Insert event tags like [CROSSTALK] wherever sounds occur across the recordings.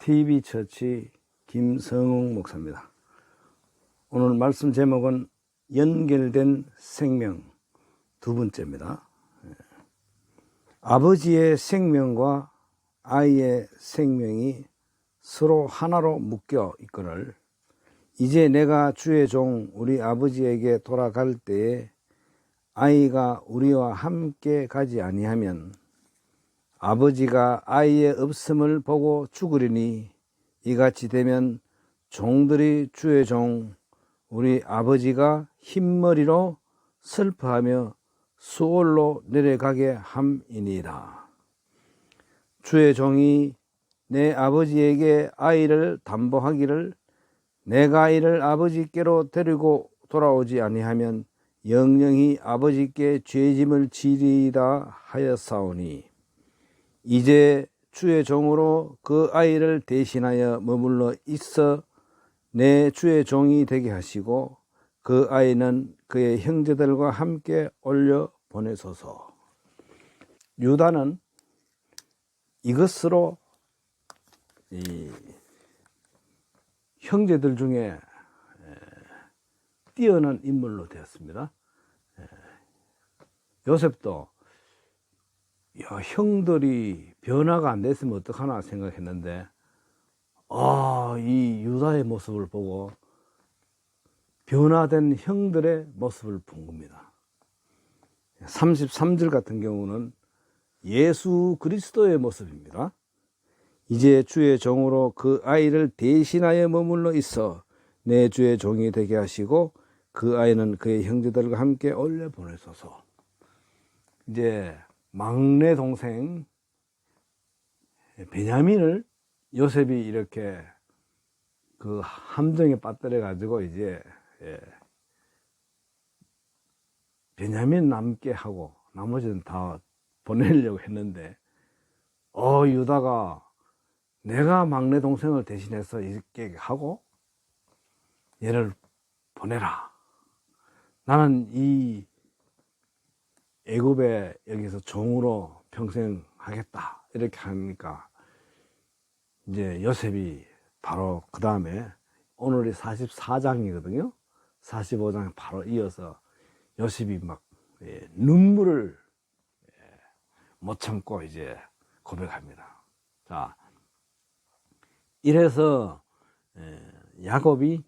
TV처치 김성웅 목사입니다. 오늘 말씀 제목은 연결된 생명 두 번째입니다. 예. 아버지의 생명과 아이의 생명이 서로 하나로 묶여 있거늘 이제 내가 주의 종 우리 아버지에게 돌아갈 때에 아이가 우리와 함께 가지 아니하면 아버지가 아이의 없음을 보고 죽으리니 이같이 되면 종들이 주의 종 우리 아버지가 흰머리로 슬퍼하며 수월로 내려가게 함이니라. 주의 종이 내 아버지에게 아이를 담보하기를 내가 이를 아버지께로 데리고 돌아오지 아니하면 영영이 아버지께 죄짐을 지리이다 하였사오니 이제 주의 종으로 그 아이를 대신하여 머물러 있어 내 주의 종이 되게 하시고 그 아이는 그의 형제들과 함께 올려 보내소서. 유다는 이것으로 이 형제들 중에 뛰어난 인물로 되었습니다. 요셉도 야, 형들이 변화가 안 됐으면 어떡하나 생각했는데, 아, 이 유다의 모습을 보고 변화된 형들의 모습을 본 겁니다. 33절 같은 경우는 예수 그리스도의 모습입니다. 이제 주의 종으로 그 아이를 대신하여 머물러 있어 내 주의 종이 되게 하시고 그 아이는 그의 형제들과 함께 올려 보내소서. 이제 막내 동생 베냐민을 요셉이 이렇게 그 함정에 빠뜨려 가지고 이제 예, 베냐민 남게 하고 나머지는 다 보내려고 했는데 어 유다가 내가 막내 동생을 대신해서 이렇게 하고 얘를 보내라. 나는 이 애굽에 여기서 종으로 평생 하겠다. 이렇게 하니까 이제 요셉이 바로 그 다음에 오늘이 44장이거든요. 45장 바로 이어서 요셉이 막 예, 눈물을 예, 못 참고 이제 고백합니다. 자, 이래서 예, 야곱이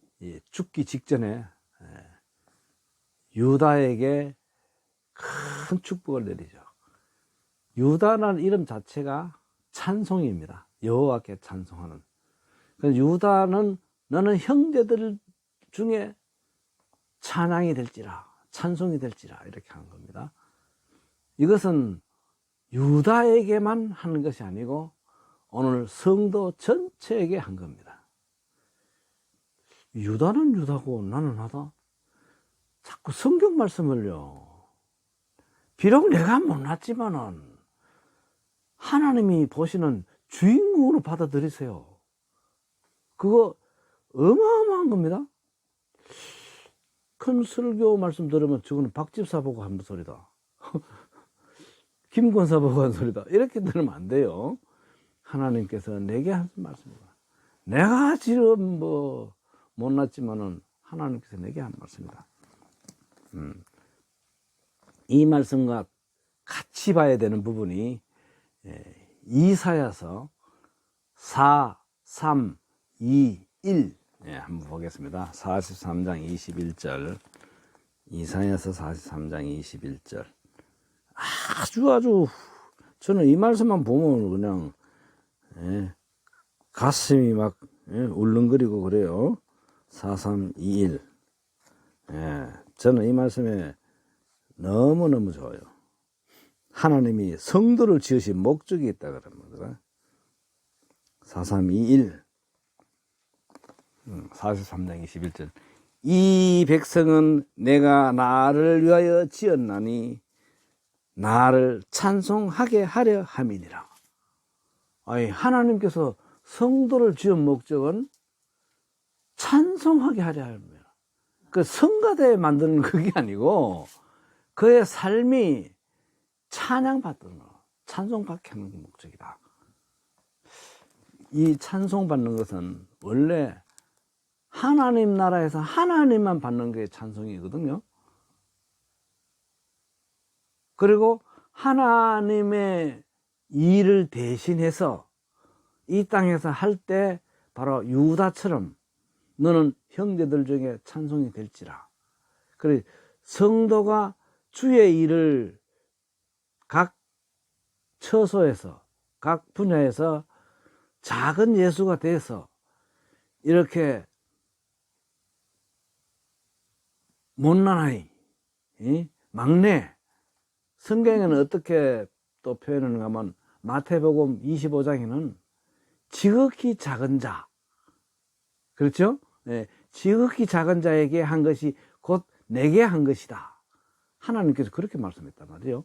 죽기 직전에 유다에게 큰 축복을 내리죠. 유다라는 이름 자체가 찬송입니다. 여호와께 찬송하는. 유다는 너는 형제들 중에 찬양이 될지라, 찬송이 될지라 이렇게 하는 겁니다. 이것은 유다에게만 하는 것이 아니고 오늘 성도 전체에게 한 겁니다. 유다는 유다고 나는 하다. 자꾸 성경 말씀을요. 비록 내가 못났지만은 하나님이 보시는 주인공으로 받아들이세요. 그거 어마어마한 겁니다. 큰 설교 말씀 들으면 저거는 박집사 보고 한 소리다. [LAUGHS] 김권사 보고 한 소리다. 이렇게 들으면 안 돼요. 하나님께서 내게 한 말씀이다. 내가 지금 뭐 못났지만은 하나님께서 내게 한 말씀이다. 음. 이 말씀과 같이 봐야 되는 부분이 예, 이사야서 4, 3, 2, 1 예, 한번 보겠습니다. 43장 21절 이사야서 43장 21절 아주 아주 저는 이 말씀만 보면 그냥 예, 가슴이 막 예, 울렁거리고 그래요. 4321 예, 저는 이 말씀에 너무너무 좋아요. 하나님이 성도를 지으신 목적이 있다 그럽니다. 4321 43장 21절 이 백성은 내가 나를 위하여 지었나니 나를 찬송하게 하려 함이니라. 아니 하나님께서 성도를 지은 목적은 찬송하게 하려 합니다. 그 성가대 만드는 [LAUGHS] 그게 아니고 그의 삶이 찬양받는 거, 찬송받게 하는 목적이다. 이 찬송 받는 것은 원래 하나님 나라에서 하나님만 받는 게 찬송이거든요. 그리고 하나님의 일을 대신해서 이 땅에서 할 때 바로 유다처럼 너는 형제들 중에 찬송이 될지라. 그래 성도가 주의 일을 각 처소에서 각 분야에서 작은 예수가 돼서 이렇게 못난 아이, 이? 막내, 성경에는 어떻게 또 표현하는가 하면 마태복음 25장에는 지극히 작은 자, 그렇죠? 예, 지극히 작은 자에게 한 것이 곧 내게 한 것이다. 하나님께서 그렇게 말씀했단 말이에요.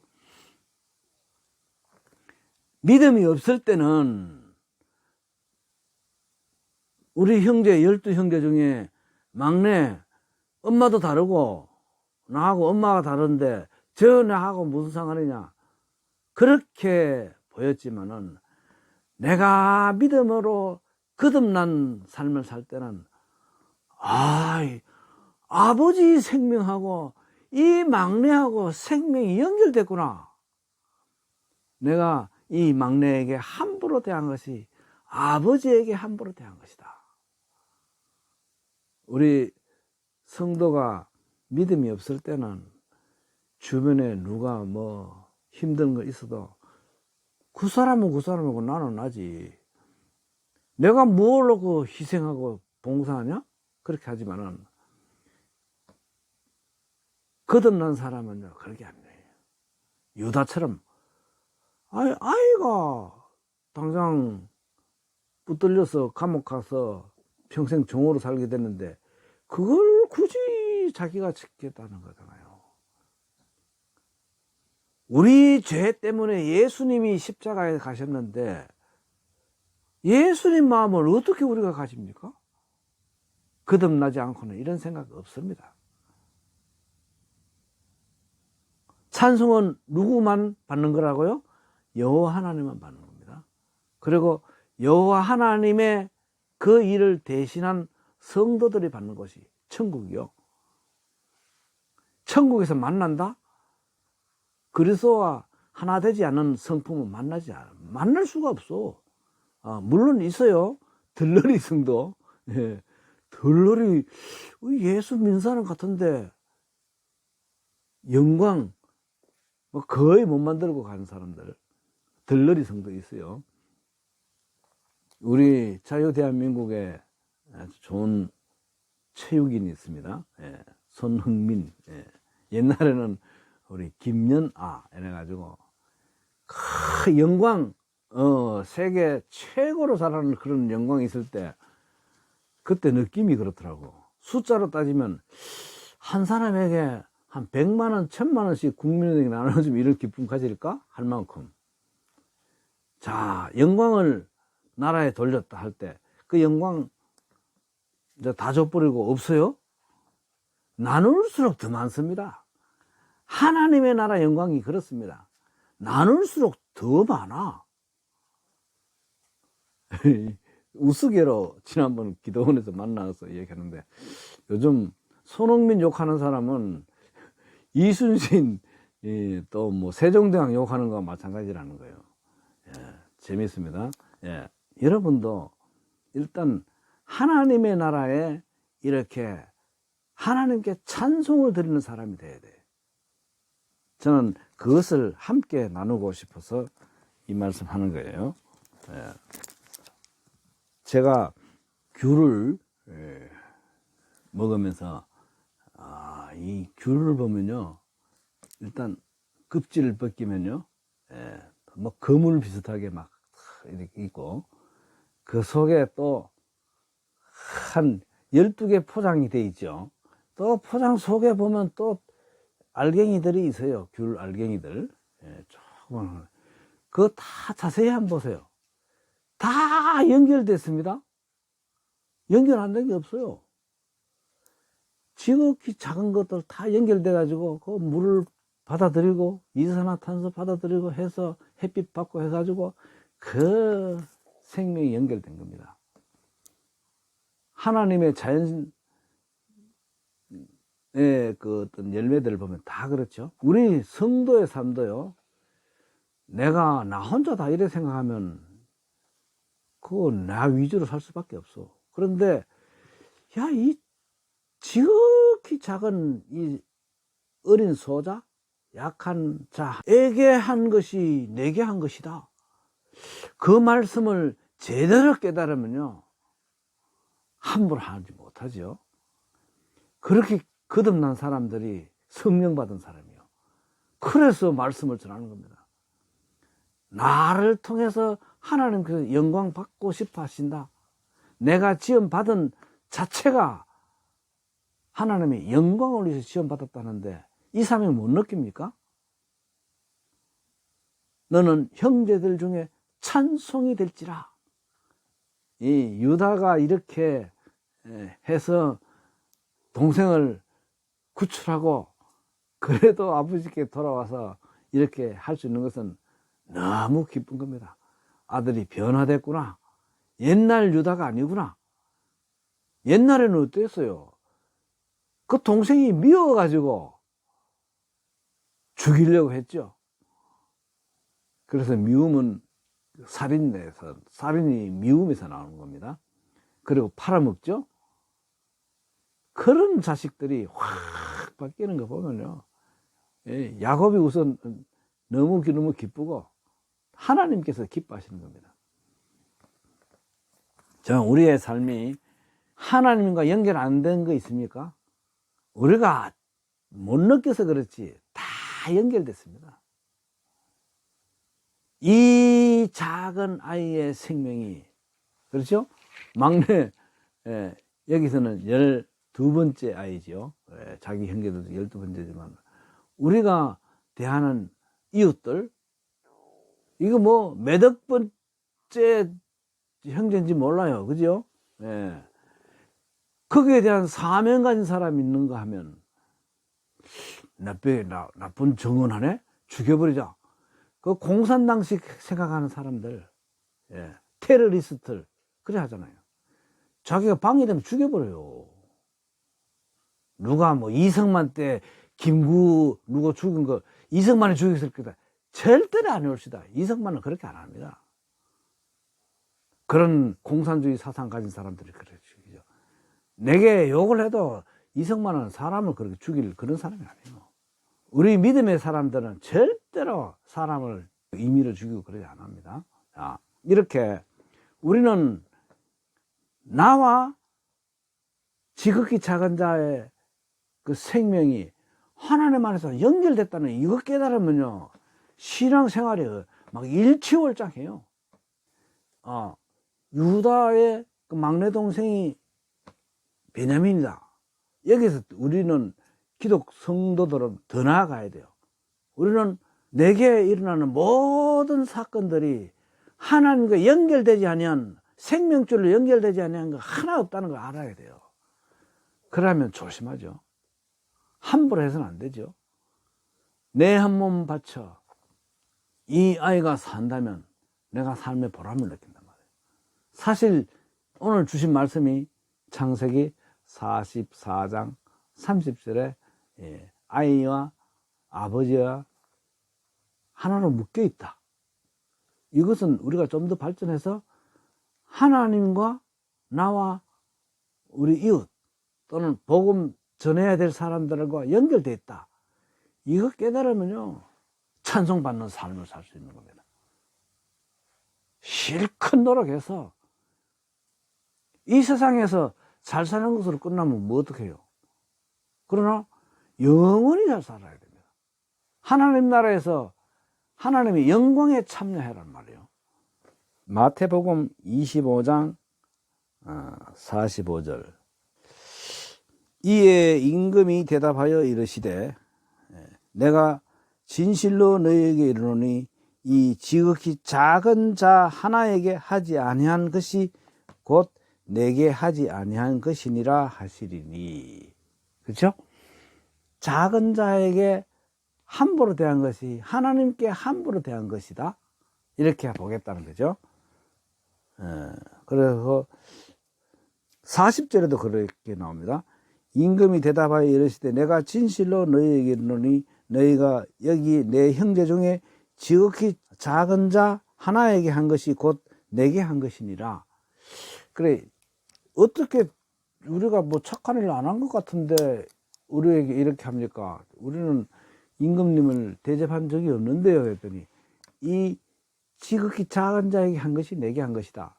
믿음이 없을 때는 우리 형제, 열두 형제 중에 막내, 엄마도 다르고, 나하고 엄마가 다른데, 저 나하고 무슨 상관이냐. 그렇게 보였지만은, 내가 믿음으로 거듭난 삶을 살 때는, 아이, 아버지 생명하고 이 막내하고 생명이 연결됐구나. 내가 이 막내에게 함부로 대한 것이 아버지에게 함부로 대한 것이다. 우리 성도가 믿음이 없을 때는 주변에 누가 뭐 힘든 거 있어도 그 사람은 그 사람이고 나는 나지. 내가 뭘 놓고 희생하고 봉사하냐? 그렇게 하지만은 거듭난 사람은요 그렇게 안 돼요. 유다처럼 아이, 아이가 당장 붙들려서 감옥 가서 평생 종으로 살게 됐는데 그걸 굳이 자기가 지켰다는 거잖아요. 우리 죄 때문에 예수님이 십자가에 가셨는데 예수님 마음을 어떻게 우리가 가집니까? 거듭나지 않고는 이런 생각 없습니다. 찬송은 누구만 받는 거라고요? 여호와 하나님만 받는 겁니다. 그리고 여호와 하나님의 그 일을 대신한 성도들이 받는 것이 천국이요. 천국에서 만난다? 그리스도와 하나 되지 않은 성품은 만나지 않아. 만날 수가 없어. 아, 물론 있어요. 들러리 성도. 예. 들러리, 예수 민사는 같은데, 영광, 뭐 거의 못 만들고 가는 사람들. 들러리 성도 있어요. 우리 자유 대한민국에 아주 좋은 체육인이 있습니다. 예, 손흥민. 예. 옛날에는 우리 김연아 이래가지고 크, 영광, 어, 세계 최고로 잘하는 그런 영광이 있을 때 그때 느낌이 그렇더라고. 숫자로 따지면 한 사람에게 한 100만 원, 1000만 원씩 국민에게 나눠주면 이런 기쁨 가질까? 할 만큼. 자, 영광을 나라에 돌렸다 할 때 그 영광 이제 다 줘버리고 없어요? 나눌수록 더 많습니다. 하나님의 나라 영광이 그렇습니다. 나눌수록 더 많아. [LAUGHS] 우스개로 지난번 기도원에서 만나서 얘기하는데 요즘 손흥민 욕하는 사람은 이순신 또 뭐 세종대왕 욕하는 거와 마찬가지라는 거예요. 예, 재밌습니다. 예, 여러분도 일단 하나님의 나라에 이렇게 하나님께 찬송을 드리는 사람이 돼야 돼. 저는 그것을 함께 나누고 싶어서 이 말씀 하는 거예요. 예. 제가 귤을 예, 먹으면서 아, 이 귤을 보면요. 일단 껍질을 벗기면요. 예, 뭐 거물 비슷하게 막 이렇게 있고 그 속에 또 한 12개 포장이 돼 있죠. 또 포장 속에 보면 또 알갱이들이 있어요. 귤 알갱이들. 예, 조그만. 그거 다 자세히 한번 보세요. 다 연결됐습니다. 연결 안된게 없어요. 지극히 작은 것들 다 연결돼 가지고 그 물을 받아들이고 이산화탄소 받아들이고 해서 햇빛 받고 해가지고 그 생명이 연결된 겁니다. 하나님의 자연 의그 어떤 열매들을 보면 다 그렇죠. 우리 성도의 삶도요. 내가 나 혼자 다 이래 생각하면 그거 나 위주로 살 수밖에 없어. 그런데 야 이 지극히 작은 이 어린 소자, 약한 자에게 한 것이 내게 한 것이다. 그 말씀을 제대로 깨달으면요. 함부로 하지 못하죠. 그렇게 거듭난 사람들이 성령 받은 사람이요. 그래서 말씀을 전하는 겁니다. 나를 통해서 하나님께서 영광 받고 싶어 하신다. 내가 지원 받은 자체가 하나님의 영광을 위해서 지원 받았다는데 이 사람이 못 느낍니까? 너는 형제들 중에 찬송이 될지라. 이 유다가 이렇게 해서 동생을 구출하고 그래도 아버지께 돌아와서 이렇게 할 수 있는 것은 너무 기쁜 겁니다. 아들이 변화됐구나. 옛날 유다가 아니구나. 옛날에는 어땠어요? 그 동생이 미워가지고 죽이려고 했죠. 그래서 미움은 살인에서, 살인이 미움에서 나오는 겁니다. 그리고 팔아먹죠? 그런 자식들이 확 바뀌는 거 보면요. 예, 야곱이 우선 너무, 너무 기쁘고 하나님께서 기뻐하시는 겁니다. 저 우리의 삶이 하나님과 연결 안 된 거 있습니까? 우리가 못 느껴서 그렇지 다 연결됐습니다. 이 작은 아이의 생명이 그렇죠? 막내 예, 여기서는 열두 번째 아이지요. 예, 자기 형제들도 열두 번째지만 우리가 대하는 이웃들 이거 뭐 몇억 번째 형제인지 몰라요. 그죠? 예. 거기에 대한 사명 가진 사람이 있는가 하면 나쁜, 나, 나쁜 정언하네? 죽여버리자. 그 공산당식 생각하는 사람들, 예. 테러리스트들, 그래 하잖아요. 자기가 방해되면 죽여버려요. 누가 뭐 이승만 때 김구 누가 죽인 거 이승만이 죽였을 거다. 절대로 안 해올시다. 이승만은 그렇게 안 합니다. 그런 공산주의 사상 가진 사람들이 죽이죠. 내게 욕을 해도 이승만은 사람을 그렇게 죽일 그런 사람이 아니에요. 우리 믿음의 사람들은 절대로 사람을 임의로 죽이고 그러지 않습니다. 자, 이렇게 우리는 나와 지극히 작은 자의 그 생명이 하나님 안에서 연결됐다는 이거 깨달으면요. 신앙생활이 막 일치월장해요. 어, 유다의 그 막내 동생이 베냐민이다. 여기서 우리는 기독 성도들은 더 나아가야 돼요. 우리는 내게 일어나는 모든 사건들이 하나님과 연결되지 아니한 생명줄로 연결되지 거 하나 없다는 걸 알아야 돼요. 그러면 조심하죠. 함부로 해서는 안 되죠. 내 한 몸 바쳐 이 아이가 산다면 내가 삶의 보람을 느낀단 말이에요. 사실 오늘 주신 말씀이 창세기 44장 30절에 예, 아이와 아버지와 하나로 묶여 있다. 이것은 우리가 좀 더 발전해서 하나님과 나와 우리 이웃 또는 복음 전해야 될 사람들과 연결되어 있다. 이거 깨달으면요, 찬송받는 삶을 살 수 있는 겁니다. 실컷 노력해서 이 세상에서 잘 사는 것으로 끝나면 뭐 어떡해요? 그러나 영원히 잘 살아야 됩니다. 하나님 나라에서 하나님의 영광에 참여해란 말이에요. 마태복음 25장 45절 이에 임금이 대답하여 이르시되 내가 진실로 너희에게 이르노니 이 지극히 작은 자 하나에게 하지 아니한 것이 곧 내게 하지 아니한 것이니라 하시리니 그렇죠? 작은 자에게 함부로 대한 것이 하나님께 함부로 대한 것이다 이렇게 보겠다는 거죠 예, 그래서 40절에도 그렇게 나옵니다. 임금이 대답하여 이르시되 내가 진실로 너희에게 이르노니 너희가 여기 내 형제 중에 지극히 작은 자 하나에게 한 것이 곧 내게 한 것이니라. 그래 어떻게 우리가 뭐 착한 일을 안 한 것 같은데 우리에게 이렇게 합니까? 우리는 임금님을 대접한 적이 없는데요. 했더니 이 지극히 작은 자에게 한 것이 내게 한 것이다.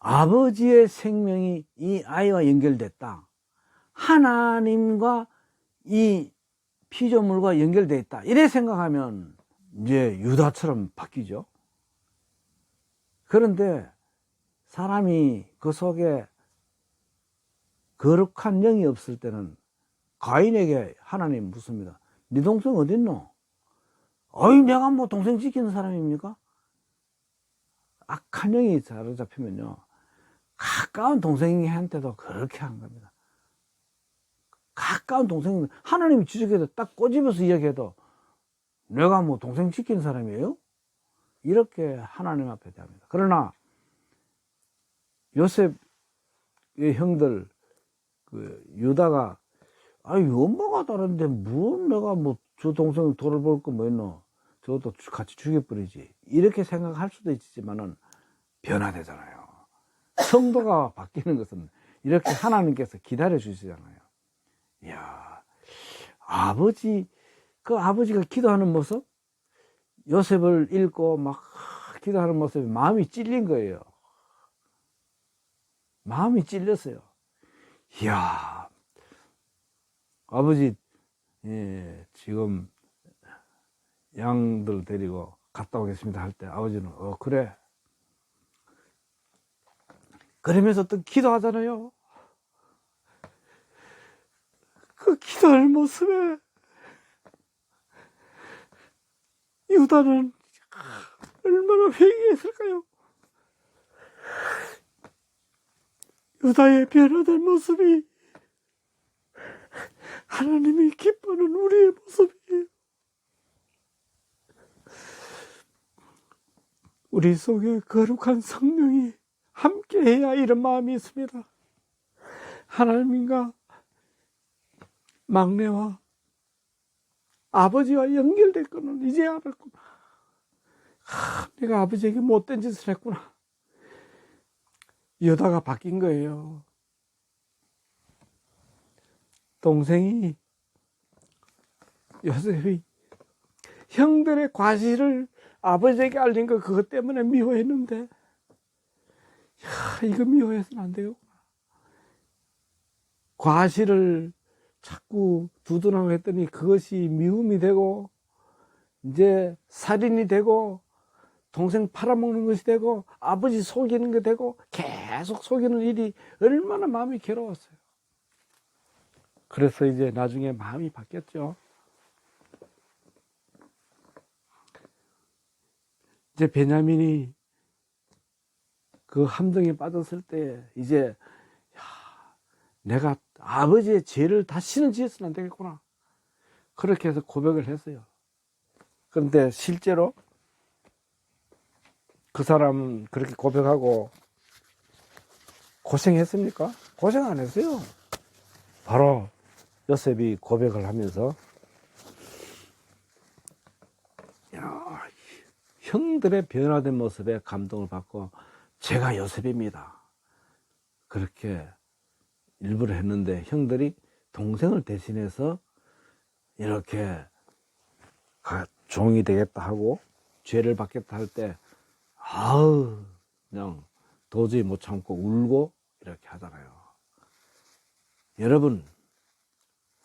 아버지의 생명이 이 아이와 연결됐다. 하나님과 이 피조물과 연결되어 있다. 이래 생각하면 이제 유다처럼 바뀌죠. 그런데 사람이 그 속에 거룩한 영이 없을 때는 가인에게 하나님 묻습니다. 네 동생 어딨노? 어이 내가 뭐 동생 지키는 사람입니까? 악한 영이 사로잡히면요 가까운 동생한테도 그렇게 한 겁니다. 가까운 동생 하나님이 지적해도 딱 꼬집어서 이야기해도 내가 뭐 동생 지키는 사람이에요? 이렇게 하나님 앞에 대합니다. 그러나 요셉의 형들 그 유다가 아이 엄마가 다른데 뭐 내가 뭐 저 동생 돌아볼 거 뭐 있노? 저것도 같이 죽여버리지. 이렇게 생각할 수도 있지만은 변화되잖아요. 성도가 바뀌는 것은 이렇게 하나님께서 기다려 주시잖아요. 이야 아버지 그 아버지가 기도하는 모습 요셉을 읽고 막 기도하는 모습에 마음이 찔린 거예요. 마음이 찔렸어요. 이야 아버지 예, 지금 양들 데리고 갔다 오겠습니다 할 때 아버지는 어 그래. 그러면서 또 기도하잖아요. 그 기도할 모습에 유다는 얼마나 회개했을까요 유다의 변화된 모습이 하나님이 기뻐하는 우리의 모습이에요. 우리 속에 거룩한 성령이 함께해야 이런 마음이 있습니다. 하나님과 막내와 아버지와 연결될 거는 이제 알았구나. 하, 내가 아버지에게 못된 짓을 했구나. 여다가 바뀐 거예요. 동생이 요셉이 형들의 과실을 아버지에게 알린 거 그것 때문에 미워했는데 야 이거 미워해서는 안 되겠구나 과실을 자꾸 두둔하고 했더니 그것이 미움이 되고 이제 살인이 되고 동생 팔아먹는 것이 되고 아버지 속이는 게 되고 계속 속이는 일이 얼마나 마음이 괴로웠어요 그래서 이제 나중에 마음이 바뀌었죠. 이제 베냐민이 그 함정에 빠졌을 때 이제 야, 내가 아버지의 죄를 다시는 지어서는 안 되겠구나. 그렇게 해서 고백을 했어요. 그런데 실제로 그 사람은 그렇게 고백하고 고생했습니까? 고생 안 했어요. 바로 요셉이 고백을 하면서 야, 형들의 변화된 모습에 감동을 받고 제가 요셉입니다. 그렇게 일부러 했는데 형들이 동생을 대신해서 이렇게 종이 되겠다 하고 죄를 받겠다 할 때 아우 그냥 도저히 못 참고 울고 이렇게 하잖아요. 여러분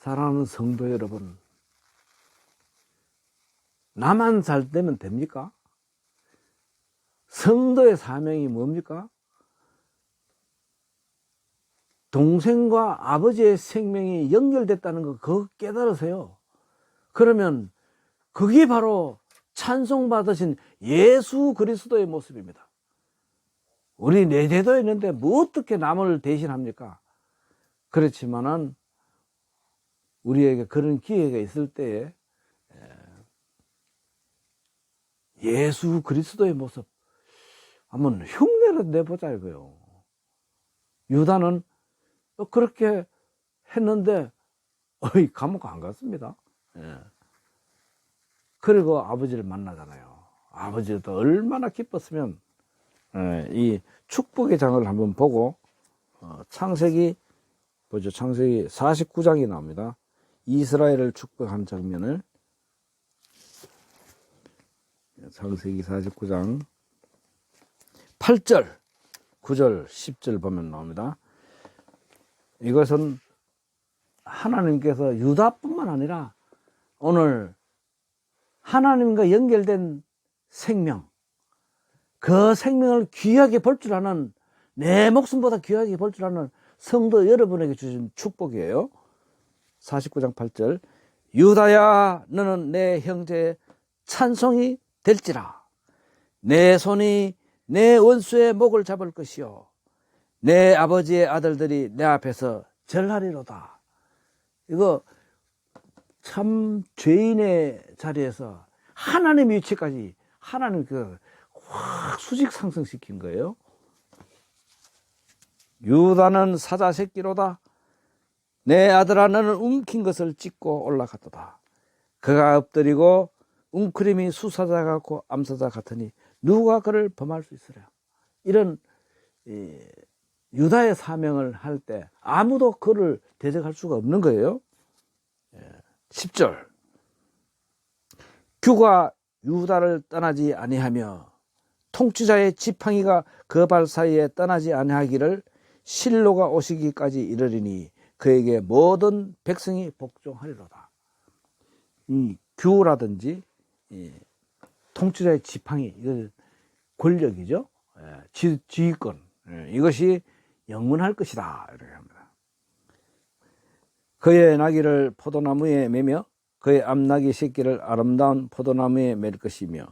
사랑하는 성도 여러분, 나만 잘 되면 됩니까? 성도의 사명이 뭡니까? 동생과 아버지의 생명이 연결됐다는 거 그거 깨달으세요. 그러면 그게 바로 찬송받으신 예수 그리스도의 모습입니다. 우리 내재도 있는데 뭐 어떻게 남을 대신합니까? 그렇지만은 우리에게 그런 기회가 있을 때에 예수 그리스도의 모습 한번 흉내를 내보자 이거요. 유다는 그렇게 했는데 어이 감옥 안 갔습니다. 예. 그리고 아버지를 만나잖아요. 아버지도 얼마나 기뻤으면 예, 이 축복의 장을 한번 보고 어, 창세기 보죠. 창세기 49장이 나옵니다. 이스라엘을 축복한 장면을 창세기 49장 8절, 9절, 10절 보면 나옵니다. 이것은 하나님께서 유다뿐만 아니라 오늘 하나님과 연결된 생명, 그 생명을 귀하게 볼 줄 아는 내 목숨보다 귀하게 볼 줄 아는 성도 여러분에게 주신 축복이에요. 49장 8절 유다야 너는 내 형제의 찬송이 될지라 내 손이 내 원수의 목을 잡을 것이요 내 아버지의 아들들이 내 앞에서 절하리로다 이거 참 죄인의 자리에서 하나님 위치까지 하나님 그 확 수직 상승시킨 거예요 유다는 사자 새끼로다 내 아들아 너는 움킨 것을 찢고 올라갔도다. 그가 엎드리고 웅크림이 수사자 같고 암사자 같으니 누가 그를 범할 수 있으랴. 이런 이, 유다의 사명을 할 때 아무도 그를 대적할 수가 없는 거예요. 예, 10절 규가 유다를 떠나지 아니하며 통치자의 지팡이가 그 발 사이에 떠나지 아니하기를 실로가 오시기까지 이르리니 그에게 모든 백성이 복종하리로다. 이 규라든지 이 통치자의 지팡이 이거 권력이죠. 예, 지, 지휘권 예, 이것이 영원할 것이다 이렇게 합니다. 그의 나귀를 포도나무에 매며 그의 암나귀 새끼를 아름다운 포도나무에 맬 것이며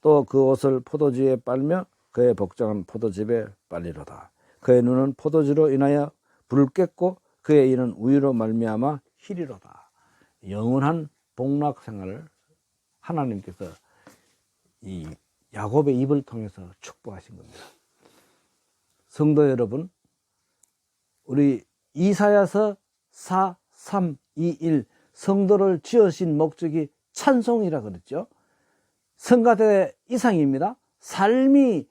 또 그 옷을 포도주에 빨며 그의 복장은 포도즙에 빨리로다. 그의 눈은 포도주로 인하여 붉겠고 그의 이는 우유로 말미암아 희리로다. 영원한 복락 생활을 하나님께서 이 야곱의 입을 통해서 축복하신 겁니다. 성도 여러분, 우리 이사야서 4, 3, 2, 1 성도를 지으신 목적이 찬송이라 그랬죠. 성가대 이상입니다. 삶이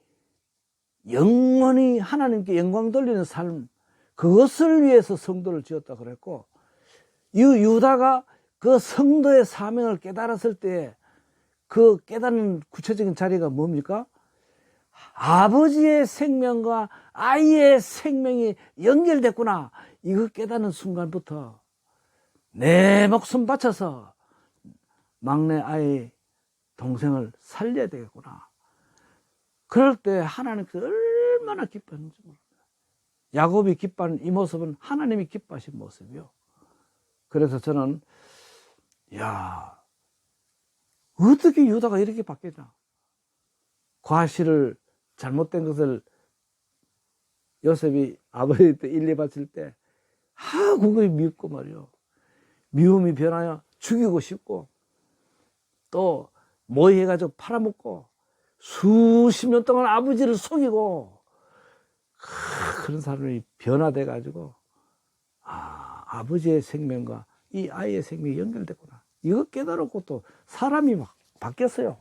영원히 하나님께 영광 돌리는 삶, 그것을 위해서 성도를 지었다 그랬고, 이 유다가 그 성도의 사명을 깨달았을 때 그 깨닫는 구체적인 자리가 뭡니까? 아버지의 생명과 아이의 생명이 연결됐구나. 이거 깨닫는 순간부터 내 목숨 바쳐서 막내 아이 동생을 살려야 되겠구나. 그럴 때 하나님께서 얼마나 기뻤는지 모릅니다. 야곱이 기뻐하는 이 모습은 하나님이 기뻐하신 모습이요. 그래서 저는 야 어떻게 유다가 이렇게 바뀌냐? 과실을 잘못된 것을 요셉이 아버지한테 일리 바칠 때, 아, 그거 미웠고 말이요. 미움이 변하여 죽이고 싶고, 또, 모의해가지고 팔아먹고, 수십 년 동안 아버지를 속이고, 그런 사람이 변화돼가지고, 아, 아버지의 생명과 이 아이의 생명이 연결됐구나. 이거 깨달았고 또 사람이 막 바뀌었어요.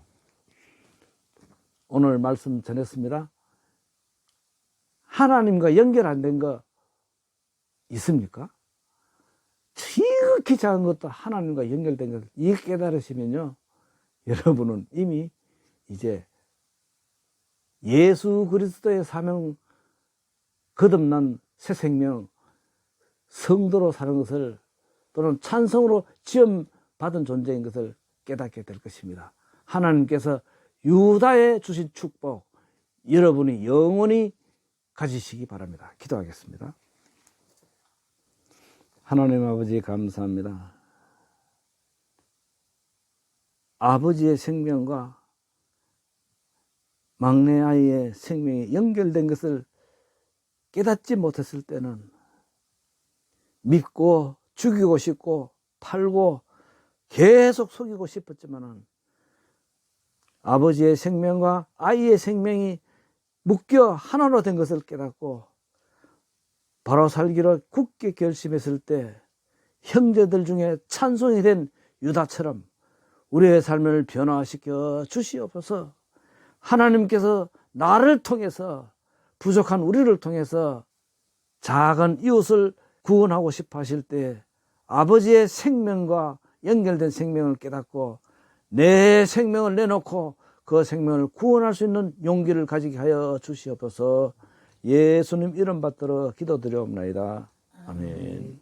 오늘 말씀 전했습니다. 하나님과 연결 안 된 거 있습니까? 지극히 작은 것도 하나님과 연결된 것을 이 깨달으시면요. 여러분은 이미 이제 예수 그리스도의 사명 거듭난 새 생명 성도로 사는 것을 또는 찬성으로 지음 받은 존재인 것을 깨닫게 될 것입니다. 하나님께서 유다에 주신 축복 여러분이 영원히 가지시기 바랍니다. 기도하겠습니다. 하나님 아버지 감사합니다. 아버지의 생명과 막내 아이의 생명이 연결된 것을 깨닫지 못했을 때는 믿고 죽이고 싶고 팔고 계속 속이고 싶었지만은 아버지의 생명과 아이의 생명이 묶여 하나로 된 것을 깨닫고 바로 살기로 굳게 결심했을 때 형제들 중에 찬송이 된 유다처럼 우리의 삶을 변화시켜 주시옵소서. 하나님께서 나를 통해서 부족한 우리를 통해서 작은 이웃을 구원하고 싶어 하실 때 아버지의 생명과 연결된 생명을 깨닫고 내 생명을 내놓고 그 생명을 구원할 수 있는 용기를 가지게 하여 주시옵소서 예수님 이름 받들어 기도드려옵나이다. 아멘.